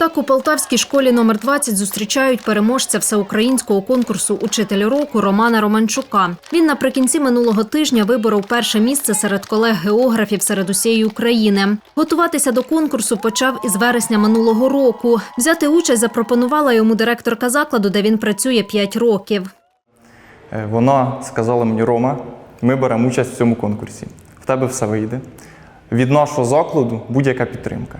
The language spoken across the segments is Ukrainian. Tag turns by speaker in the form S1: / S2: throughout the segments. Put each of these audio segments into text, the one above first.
S1: Так у Полтавській школі номер 20 зустрічають переможця всеукраїнського конкурсу Учитель року Романа Романчука. Він наприкінці минулого тижня виборов перше місце серед колег-географів серед усієї України. Готуватися до конкурсу почав із вересня минулого року. Взяти участь запропонувала йому директорка закладу, де він працює 5 років.
S2: Е, Вона сказала мені, Рома, ми беремо участь в цьому конкурсі. В тебе все вийде. Від нашого закладу будь-яка підтримка.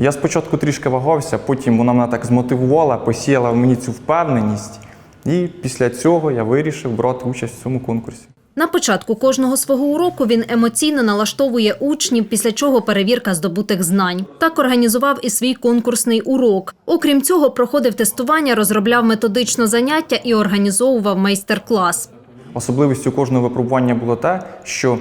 S2: Я спочатку трішки вагався, потім вона мене так змотивувала, посіяла в мені цю впевненість. І після цього я вирішив брати участь в цьому конкурсі.
S1: На початку кожного свого уроку він емоційно налаштовує учнів, після чого перевірка здобутих знань. Так організував і свій конкурсний урок. Окрім цього, проходив тестування, розробляв методично заняття і організовував майстер-клас.
S2: Особливістю кожного випробування було те, що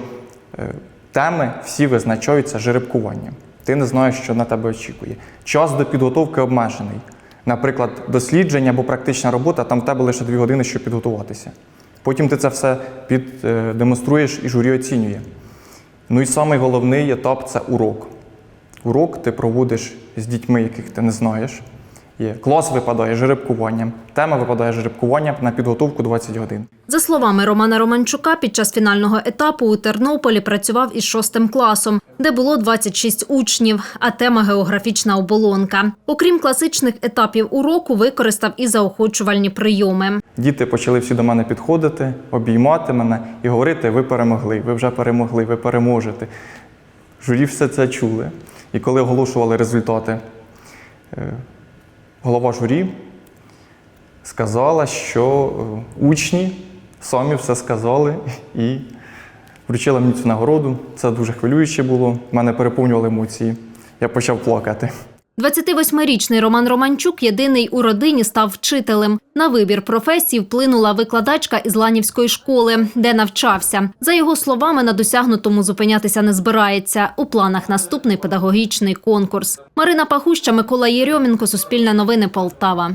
S2: е, теми всі визначаються жеребкуванням. Ти не знаєш, що на тебе очікує. Час до підготовки обмежений. Наприклад, дослідження або практична робота, там в тебе лише дві години, щоб підготуватися. Потім ти це все під, е, і журі оцінює. Ну і самий головний етап це урок. Урок ти проводиш з дітьми, яких ти не знаєш. Є. Клас випадає жеребкуванням, тема випадає жеребкуванням на підготовку 20 годин.
S1: За словами Романа Романчука, під час фінального етапу у Тернополі працював із шостим класом, де було 26 учнів, а тема географічна оболонка. Окрім класичних етапів уроку, використав і заохочувальні прийоми.
S2: Діти почали всі до мене підходити, обіймати мене і говорити: ви перемогли, ви вже перемогли, ви переможете. Журі все це чули. І коли оголошували результати, е, голова журі сказала, що е, учні самі все сказали і вручила мені цю нагороду. Це дуже хвилююче було. Мене переповнювали емоції. Я почав плакати.
S1: 28-річний Роман Романчук єдиний у родині став вчителем. На вибір професії вплинула викладачка із Ланівської школи, де навчався. За його словами, на досягнутому зупинятися не збирається. У планах наступний педагогічний конкурс. Марина Пахуща, Микола Єрьомінко, Суспільне новини Полтава.